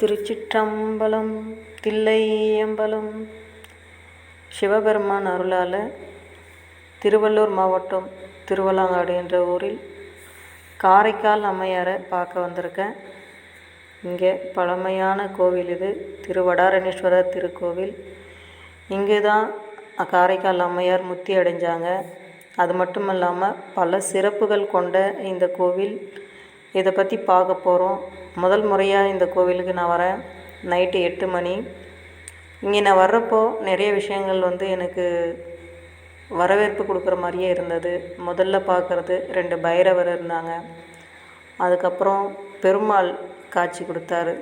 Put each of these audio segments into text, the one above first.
திருச்சிற்றம்பலம் தில்லையம்பலம். சிவபெருமான் அருளால் திருவள்ளூர் மாவட்டம் திருவள்ளாங்காடு என்ற ஊரில் காரைக்கால் அம்மையாரை பார்க்க வந்திருக்கேன் இங்கே பழமையான கோவில் இது திருவடாரணீஸ்வரர் திருக்கோவில். இங்கே தான் காரைக்கால் அம்மையார் முத்தி அடைஞ்சாங்க. அது மட்டும் இல்லாமல் பல சிறப்புகள் கொண்ட இந்த கோவில் இதை பற்றி பார்க்க போகிறோம் முதல் முறையாக இந்த கோவிலுக்கு நான் வரேன். நைட்டு எட்டு மணி. இங்கே நான் வர்றப்போ நிறைய விஷயங்கள் வந்து எனக்கு வரவேற்பு கொடுக்குற மாதிரியே இருந்தது. முதல்ல பார்க்குறது ரெண்டு பைரவர் இருந்தாங்க. அதுக்கப்புறம் பெருமாள் காட்சி கொடுத்தாரு.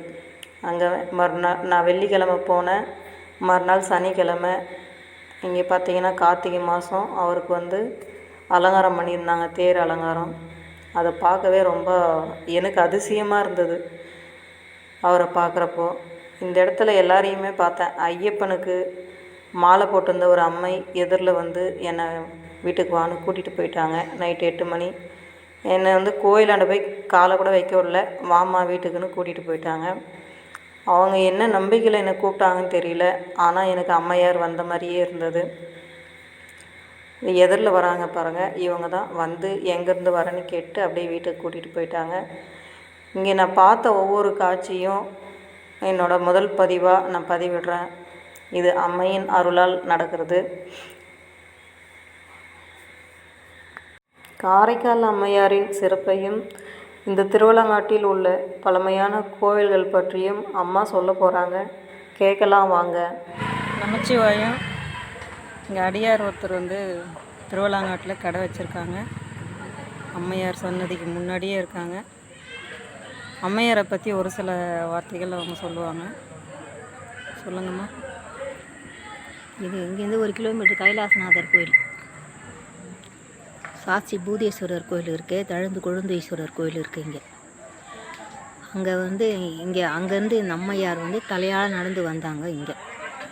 அங்கே மறுநாள் நான் வெள்ளிக்கிழமை போனேன். மறுநாள் சனிக்கிழமை. இங்கே பார்த்தீங்கன்னா கார்த்திகை மாதம் அவருக்கு வந்து அலங்காரம் பண்ணியிருந்தாங்க தேர் அலங்காரம். அதை பார்க்கவே ரொம்ப எனக்கு அதிசயமாக இருந்தது. அவரை பார்க்குறப்போ இந்த இடத்துல எல்லாரையுமே பார்த்தேன். ஐயப்பனுக்கு மாலை போட்டிருந்த ஒரு அம்மை எதிரில் வந்து என்னை வீட்டுக்கு வான்னு கூட்டிகிட்டு போயிட்டாங்க. நைட்டு எட்டு மணி. என்னை வந்து கோயிலாண்ட போய் காலை கூட வைக்க விடல. வாமா வீட்டுக்குன்னு கூட்டிகிட்டு போயிட்டாங்க. அவங்க என்ன நம்பிக்கையில் என்னை கூப்பிட்டாங்கன்னு தெரியல. ஆனால் எனக்கு அம்மையார் வந்த மாதிரியே இருந்தது. எதிரில் வராங்க பாருங்கள் இவங்க தான் வந்து எங்கேருந்து வரேன்னு கேட்டு அப்படியே வீட்டுக்கு கூட்டிகிட்டு போயிட்டாங்க. இங்கே நான் பார்த்த ஒவ்வொரு காட்சியும் என்னோடய முதல் பதிவாக நான் பதிவிடுறேன். இது அம்மையின் அருளால் நடக்கிறது. காரைக்கால் அம்மையாரின் சிறப்பையும் இந்த திருவள்ளங்காட்டில் உள்ள பழமையான கோவில்கள் பற்றியும் அம்மா சொல்ல போகிறாங்க கேட்கலாம் வாங்க. நமச்சிவாயம் இங்கே அடியார் ஒருத்தர் வந்து திருவள்ளாங்காட்டில் கடை வச்சுருக்காங்க. அம்மையார் சன்னதிக்கு முன்னாடியே இருக்காங்க. அம்மையாரை பற்றி ஒரு சில வார்த்தைகள் அவங்க சொல்லுவாங்க. சொல்லுங்கம்மா. இது இங்கேருந்து ஒரு கிலோமீட்டர் கைலாசநாதர் கோயில். சாட்சி பூதேஸ்வரர் கோயில் இருக்குது தழுந்து கொழுந்தீஸ்வரர் கோயில் இருக்குது இங்கே. அங்கே வந்து இங்கே அங்கேருந்து இந்த அம்மையார் வந்து தலையால் நடந்து வந்தாங்க இங்கே.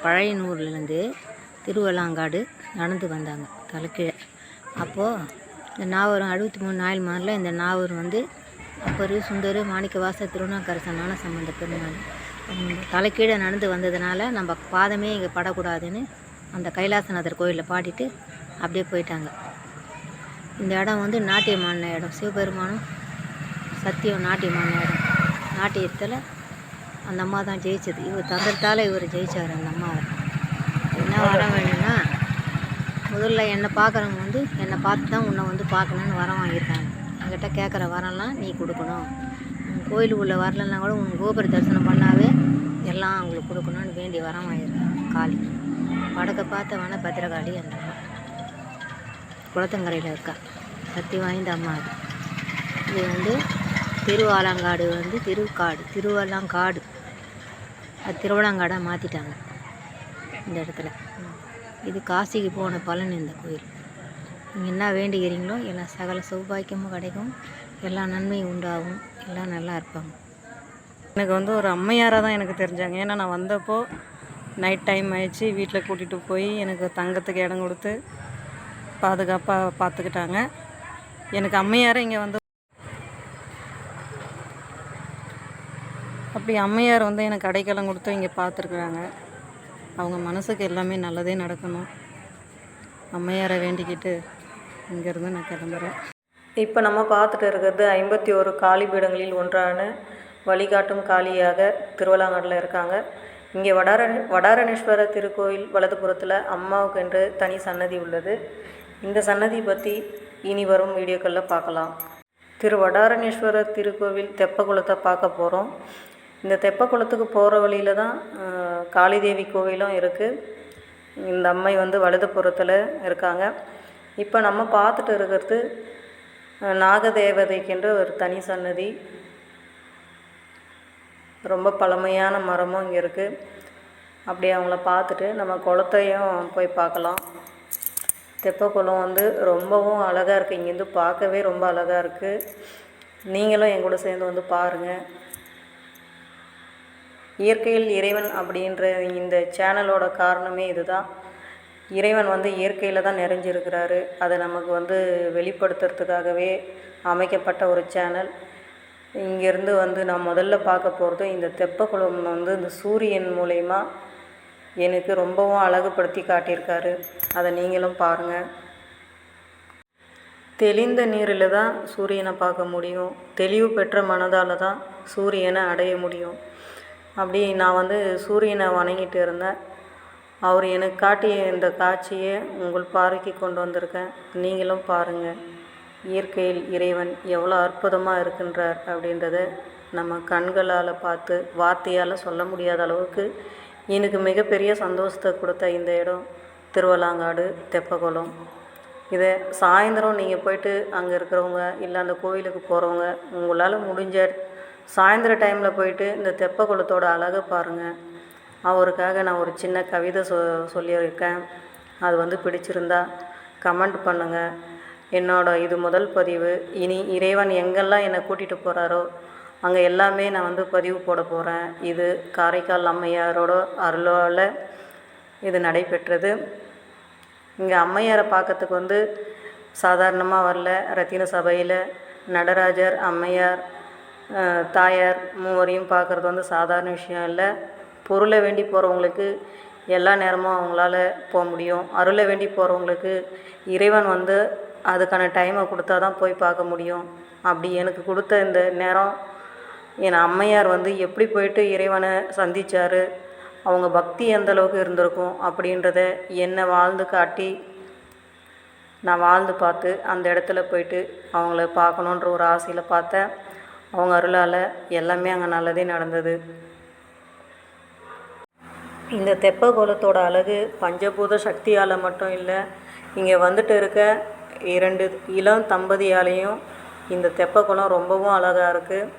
பழையனூர்லேருந்து திருவள்ளாங்காடு நடந்து வந்தாங்க தலைக்கீழே. அப்போது இந்த நாவரும் அறுபத்தி மூணு நாயல்மாரில் இந்த நாவூர் வந்து அப்பரு சுந்தரு மாணிக்க வாச திருவண்ணாக்கரசன் சம்பந்த பெருமாள். தலைக்கீழே நடந்து வந்ததுனால நம்ம பாதமே இங்கே படக்கூடாதுன்னு அந்த கைலாசநாதர் கோயிலில் பாடிட்டு அப்படியே போயிட்டாங்க. இந்த இடம் வந்து நாட்டியமான இடம். சிவபெருமானும் சத்தியம் நாட்டியமான இடம். நாட்டியத்தில் அந்த அம்மா தான் ஜெயிச்சது. இவர் தந்திரத்தால் இவர் ஜெயிச்சார் அந்த அம்மாவை. என்ன வரம் வேணும்னா முதல்ல என்னை பார்க்குறவங்க வந்து என்னை பார்த்து தான் உன்னை வந்து பார்க்கணுன்னு வரம் வாங்கியிருக்காங்க. என்கிட்ட கேட்குற வரம்லாம் நீ கொடுக்கணும். கோயிலுக்கு உள்ள வரலன்னா கூட உன் கோபுர தரிசனம் பண்ணாவே எல்லாம் அவங்களுக்கு கொடுக்கணும்னு வேண்டி வரம் வாங்கியிருக்காங்க காளி. வடக்க பார்த்த வன பத்திரகாளி அந்த அம்மா. குளத்தங்கரையில் இருக்கா. சக்தி வாய்ந்த அம்மா அது. இது வந்து திருவாலங்காடு வந்து திருக்காடு திருவல்லாங்காடு. அது திருவள்ளங்காடாக மாற்றிட்டாங்க இந்த இடத்துல. இது காசிக்கு போன பலன் இந்த கோயில். நீங்கள் என்ன வேண்டிக்கிறீங்களோ எல்லாம் சகல சௌபாக்கியமும் கிடைக்கும். எல்லா நன்மையும் உண்டாகும். எல்லாம் நல்லா இருப்பாங்க. எனக்கு வந்து ஒரு அம்மையாராக தான் எனக்கு தெரிஞ்சாங்க. ஏன்னா நான் வந்தப்போ நைட் டைம் ஆயிடுச்சு. வீட்டில் கூட்டிகிட்டு போய் எனக்கு தங்கத்துக்கு இடம் கொடுத்து பாதுகாப்பாக பார்த்துக்கிட்டாங்க எனக்கு அம்மையாரை இங்கே வந்து அப்படி அம்மையார் வந்து எனக்கு அடைக்கலம் கொடுத்து இங்கே பார்த்துருக்குறாங்க அவங்க மனசுக்கு எல்லாமே நல்லதே நடக்கணும். அம்மையாரை வேண்டிக்கிட்டு இங்கேருந்து நான் கிளம்புறேன். இப்போ நம்ம பார்த்துட்டு இருக்கிறது ஐம்பத்தி ஒரு காளி பீடங்களில் ஒன்றான வழிகாட்டும் காளியாக திருவள்ளாங்கடில் இருக்காங்க. இங்கே வடார வடாரணேஸ்வரர் திருக்கோயில் வலதுபுறத்தில் அம்மாவுக்கென்று தனி சன்னதி உள்ளது. இந்த சன்னதி பற்றி இனி வரும் வீடியோக்களில் பார்க்கலாம். திரு வடாரணேஸ்வரர் திருக்கோவில் தெப்பகுளத்தை பார்க்க போகிறோம் இந்த தெப்பக்குளத்துக்கு போகிற வழியில் தான் காளிதேவி கோவிலும் இருக்குது இந்த அம்மை வந்து வலதுபுறத்தில் இருக்காங்க. இப்போ நம்ம பார்த்துட்டு இருக்கிறது அஹ், நாகதேவதைக்கென்று ஒரு தனி சன்னதி. ரொம்ப பழமையான மரமும் இங்கே இருக்குது அப்படி அவங்கள பார்த்துட்டு நம்ம குளத்தையும் போய் பார்க்கலாம். தெப்பக்குளம் வந்து ரொம்பவும் அழகாக இருக்குது இங்கேருந்து பார்க்கவே ரொம்ப அழகாக இருக்குது நீங்களும் என் கூட சேர்ந்து வந்து பாருங்கள் இயற்கையில் இறைவன் அப்படின்ற இந்த சேனலோட காரணமே இதுதான். இறைவன் வந்து இயற்கையில் தான் நிறைஞ்சிருக்கிறாரு. அதை நமக்கு வந்து வெளிப்படுத்துறதுக்காகவே அமைக்கப்பட்ட ஒரு சேனல் இங்கேருந்து வந்து நான் முதல்ல பார்க்க போகிறது இந்த தெப்பக்குளம் வந்து இந்த சூரியன் மூலயமா எனக்கு ரொம்பவும் அழகுபடுத்தி காட்டியிருக்காரு. அதை நீங்களும் பாருங்கள் தெளிந்த நீரில் தான் சூரியனை பார்க்க முடியும். தெளிவு பெற்ற மனதால் தான் சூரியனை அடைய முடியும். அப்படி நான் வந்து சூரியனை வணங்கிட்டு இருந்தேன். அவர் எனக்கு காட்டிய இந்த காட்சியை உங்கள் பார்வைக்கு கொண்டு வந்திருக்கேன். நீங்களும் பாருங்கள் இயற்கையில் இறைவன் எவ்வளோ அற்புதமாக இருக்கின்றார் அப்படின்றத நம்ம கண்களால் பார்த்து வார்த்தையால் சொல்ல முடியாத அளவுக்கு எனக்கு மிகப்பெரிய சந்தோஷத்தை கொடுத்த இந்த இடம் திருவலாங்காடு தெப்பக்குளம் இதை சாயந்தரம் நீங்கள் போயிட்டு அங்கே இருக்கிறவங்க இல்லை அந்த கோயிலுக்கு போகிறவங்க உங்களால் முடிஞ்ச சாயந்தர டைமில் போயிட்டு இந்த தெப்பக்குளத்தோட அழகை பாருங்கள் அவருக்காக நான் ஒரு சின்ன கவிதை சொ சொல்லியிருக்கேன். அது வந்து பிடிச்சிருந்தா கமெண்ட் பண்ணுங்கள் என்னோட இது முதல் பதிவு. இனி இறைவன் எங்கெல்லாம் என்னை கூட்டிகிட்டு போகிறாரோ அங்கே எல்லாமே நான் வந்து பதிவு போட போகிறேன் இது காரைக்கால் அம்மையாரோட அருளால் இது நடைபெற்றது. இங்கே அம்மையாரை பார்க்கறதுக்கு வந்து சாதாரணமாக வரல. ரத்தின சபையில் நடராஜர் அம்மையார் தாயார் மூவரையும் பார்க்குறது வந்து சாதாரண விஷயம் இல்லை. பொருளை வேண்டி போகிறவங்களுக்கு எல்லா நேரமும் அவங்களால போக முடியும். அருளை வேண்டி போகிறவங்களுக்கு இறைவன் வந்து அதுக்கான டைமை கொடுத்தா தான் போய் பார்க்க முடியும். அப்படி எனக்கு கொடுத்த இந்த நேரம் என் அம்மையார் வந்து எப்படி போயிட்டு இறைவனை சந்தித்தார் அவங்க பக்தி எந்த அளவுக்கு இருந்திருக்கும் அப்படின்றத என்னை வாழ்ந்து காட்டி நான் வாழ்ந்து பார்த்து அந்த இடத்துல போயிட்டு அவங்கள பார்க்கணுன்ற ஒரு ஆசையில் பார்த்தேன். அவங்க அருளால் எல்லாமே அங்கே நல்லதே நடந்தது. இந்த தெப்பகுளத்தோட அழகு பஞ்சபூத சக்தியால் மட்டும் இல்லை இங்கே வந்துட்டு இருக்க இரண்டு இளம் தம்பதியாலேயும் இந்த தெப்பக்குளம் ரொம்பவும் அழகாக இருக்குது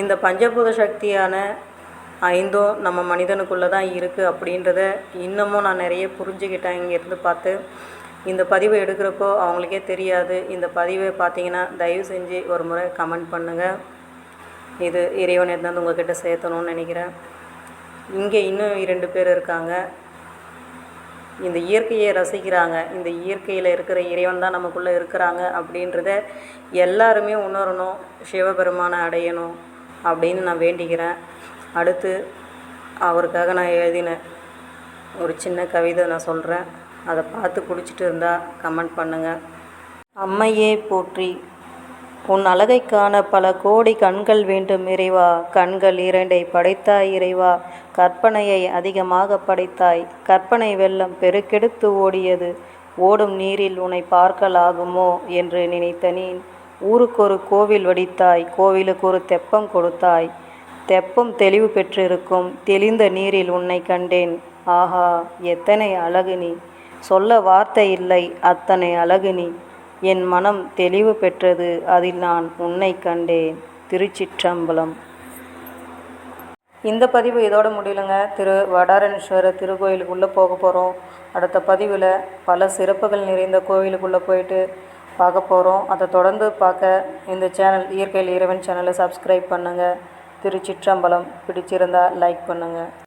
இந்த பஞ்சபூத சக்தியான ஐந்தும் நம்ம மனிதனுக்குள்ளே தான் இருக்குது அப்படின்றத இன்னமும் நான் நிறைய புரிஞ்சுக்கிட்டேன் இங்கேருந்து பார்த்து. இந்த பதிவை எடுக்கிறப்போ அவங்களுக்கே தெரியாது. இந்த பதிவை பார்த்தீங்கன்னா தயவு செஞ்சு ஒரு முறை கமெண்ட் பண்ணுங்கள் இது இறைவன் எடுத்து உங்ககிட்ட சேர்த்தணும்னு நினைக்கிறேன். இங்கே இன்னும் இரண்டு பேர் இருக்காங்க. இந்த இயற்கையை ரசிக்கிறாங்க. இந்த இயற்கையில் இருக்கிற இறைவன் தான் நமக்குள்ளே இருக்கிறாங்க அப்படின்றத எல்லாருமே உணரணும். சிவபெருமானை அடையணும் அப்படின்னு நான் வேண்டிக்கிறேன். அடுத்து அவருக்காக நான் எழுதின ஒரு சின்ன கவிதை நான் சொல்கிறேன் அதை பார்த்து குடிச்சிட்டு இருந்தால் கமெண்ட் பண்ணுங்கள் அம்மையே போற்றி. உன் அழகை காண பல கோடி கண்கள் வேண்டும் இறைவா. கண்கள் இரண்டை படைத்தாய் இறைவா. கற்பனையை அதிகமாக படைத்தாய். கற்பனை வெள்ளம் பெருக்கெடுத்து ஓடியது. ஓடும் நீரில் உன்னை பார்க்கலாகுமோ என்று நினைத்த நீ ஊருக்கொரு கோவில் வடித்தாய். கோவிலுக்கு ஒரு தெப்பம் கொடுத்தாய். தெப்பம் தெளிவு பெற்றிருக்கும். தெளிந்த நீரில் உன்னை கண்டேன். ஆஹா எத்தனை அழகு நீ. சொல்ல வார்த்தை இல்லை அத்தனை அழகு நீ. என் மனம் தெளிவு பெற்றது அதில் நான் உன்னை கண்டேன். திருச்சிற்றம்பலம். இந்த பதிவு இதோட முடியலங்க. திரு வடாரணேஸ்வரர் திருக்கோயிலுக்குள்ளே போக போகிறோம் அடுத்த பதிவில் பல சிறப்புகள் நிறைந்த கோவிலுக்குள்ளே போயிட்டு பார்க்க போகிறோம் அதை தொடர்ந்து பார்க்க இந்த சேனல் இயற்கையில் இறைவன் சேனலை சப்ஸ்கிரைப் பண்ணுங்கள் திருச்சிற்றம்பலம். பிடிச்சிருந்தா லைக் பண்ணுங்கள்